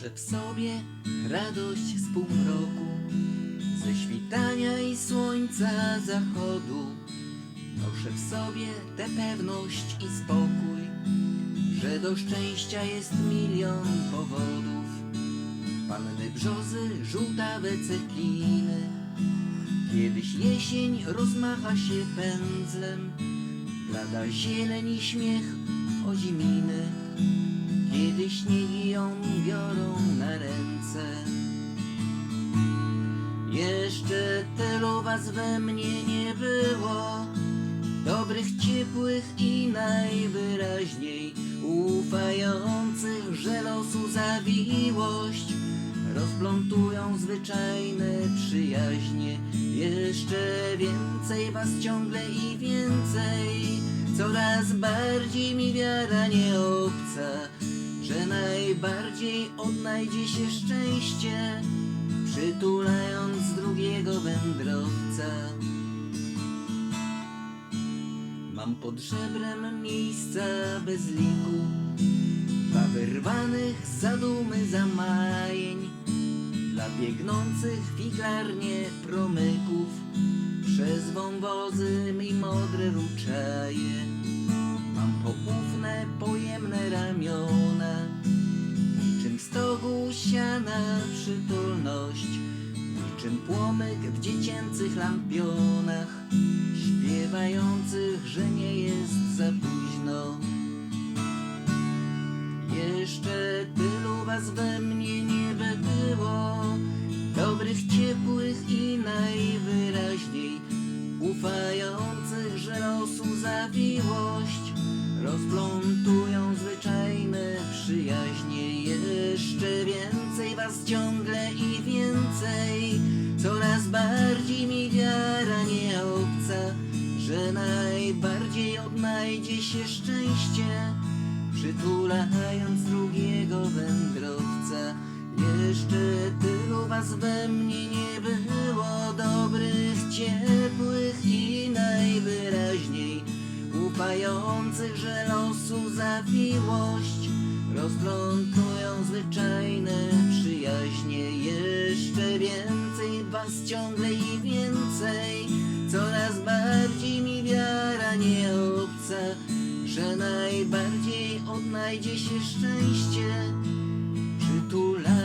Noszę w sobie radość z półmroku, ze świtania i słońca zachodu. Noszę w sobie tę pewność i spokój, że do szczęścia jest milion powodów. Panny brzozy, żółtawe cetliny, kiedyś jesień rozmacha się pędzlem, blada zieleń i śmiech oziminy. Kiedy śniegi ją biorą na ręce. Jeszcze tylu was we mnie nie było. Dobrych, ciepłych i najwyraźniej Ufających, że losu zawiłość. Rozplątują zwyczajne przyjaźnie. Jeszcze więcej was ciągle i więcej. Coraz bardziej mi wiara nie najbardziej odnajdzie się szczęście Przytulając drugiego wędrowca. Mam pod żebrem miejsca bez liku Dla wyrwanych z zadumy zamajeń Dla biegnących figlarnie promyków Przez wąwozy mi modre ruczaje stogu siana przytulność. Niczym płomyk w dziecięcych lampionach Śpiewających, że nie jest za późno. Jeszcze tylu was we mnie nie było Dobrych, ciepłych i najwyraźniej Ufających, że losu zawiłość Rozplątują zwyczajne przyjaźnie Jeszcze więcej was ciągle i więcej. Coraz bardziej mi wiara nie obca Że najbardziej odnajdzie się szczęście Przytulając drugiego wędrowca. Jeszcze tylu was we mnie nie było Dobrych, ciepłych i najwyraźniej Ufających, że losu zawiłość Rozplątują zwyczajne przyjaźnie Jeszcze więcej was ciągle i więcej. Coraz bardziej mi wiara nie obca Że najbardziej odnajdzie się szczęście. Przytulając